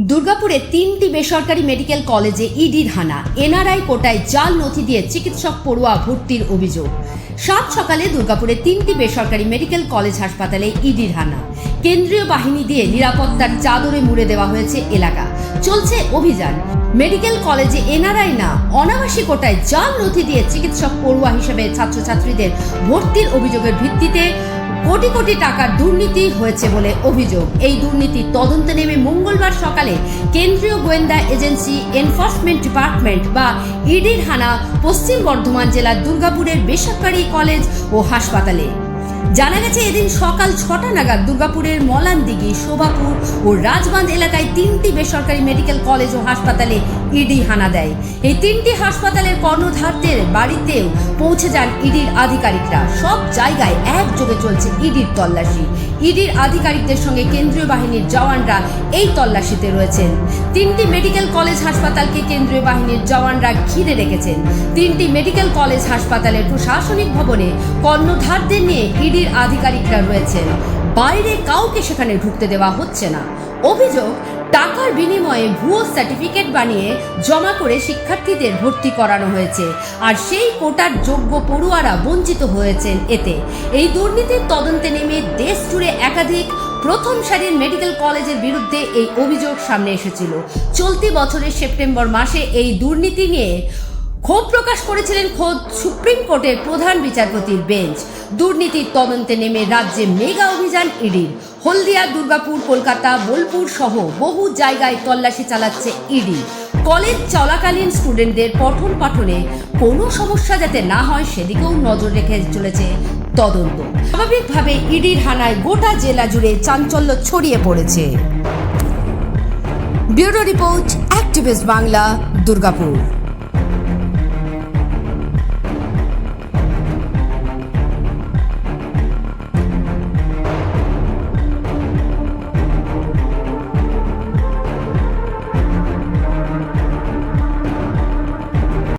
দুর্গাপুরে তিনটি বেসরকারি মেডিকেল কলেজে ইডির হানা এনআরআই কোটায় জাল নথি দিয়ে চিকিৎসক পড়ুয়া ভর্তির অভিযোগ। সাত সকালে দুর্গাপুরে তিনটি বেসরকারি মেডিকেল কলেজ হাসপাতালে ইডির হানা কেন্দ্রীয় বাহিনী দিয়ে নিরাপত্তার চাদরে মুড়ে দেওয়া হয়েছে এলাকা। চলছে অভিযান। মেডিকেল কলেজে এনআরআই না, অনাবাসী কোটায় জাল নথি দিয়ে চিকিৎসক পড়ুয়া হিসেবে ছাত্রছাত্রীদের ভর্তির অভিযোগের ভিত্তিতে কোটি কোটি টাকার দুর্নীতি হয়েছে বলে অভিযোগ। এই দুর্নীতির তদন্তে নেমে মঙ্গলবার সকালে কেন্দ্রীয় গোয়েন্দা এজেন্সি এনফোর্সমেন্ট ডিপার্টমেন্ট বা ইডির হানা পশ্চিম বর্ধমান জেলার দুর্গাপুরের বেসরকারি কলেজ ও হাসপাতালে। জানা গেছে এদিন সকাল ছটা নাগাদ দুর্গাপুরের মলানদিঘি, শোভাপুর ও রাজবাঁধ এলাকায় তিনটি বেসরকারি মেডিকেল কলেজ ও হাসপাতালে ইডি হানা দেয়। এই তিনটি হাসপাতালের কর্ণধারদের বাড়িতেও পৌঁছে যান ইডির আধিকারিকরা। সব জায়গায় একযোগে চলছে ইডির তল্লাশি। ইডির আধিকারিকদের সঙ্গে কেন্দ্রীয় বাহিনীর জওয়ানরা এই তল্লাশিতে রয়েছেন। তিনটি মেডিকেল কলেজ হাসপাতালকে কেন্দ্রীয় বাহিনীর জওয়ানরা ঘিরে রেখেছেন। তিনটি মেডিকেল কলেজ হাসপাতালের প্রশাসনিক ভবনে কর্ণধারদের নিয়ে ইডির আধিকারিকরা রয়েছেন। বাইরে কাউকে সেখানে ঢুকতে দেওয়া হচ্ছে না। অভিযোগ টাকার বিনিময়ে ভুয়ো সার্টিফিকেট বানিয়ে জমা করে শিক্ষার্থীদের ভর্তি করানো হয়েছে। আর সেই কোটার যোগ্য পড়ুয়ারা বঞ্চিত হয়েছেন এতে। এই দুর্নীতির তদন্তে নেমে দেশ জুড়ে একাধিক প্রথম সারির মেডিকেল কলেজের বিরুদ্ধে এই অভিযোগ সামনে এসেছিল। চলতি বছরের সেপ্টেম্বর মাসে এই দুর্নীতি নিয়ে ক্ষোভ প্রকাশ করেছিলেন খোদ সুপ্রিম কোর্টের প্রধান বিচারপতির বেঞ্চ। দুর্নীতির তদন্তে নেমে রাজ্যে মেগা অভিযান ইডির। হলদিয়া, দুর্গাপুর, কলকাতা, বোলপুর সহ বহু জায়গায় তল্লাশি চালাচ্ছে ইডি। কলেজ চলাকালীন স্টুডেন্টদের পঠন পাঠনে কোনো সমস্যা যাতে না হয় সেদিকেও নজর রেখে চলেছে তদন্ত। স্বাভাবিকভাবে ইডির হানায় গোটা জেলা জুড়ে চাঞ্চল্য ছড়িয়ে পড়েছে। Bureau report, activist Bangla, Durgapur.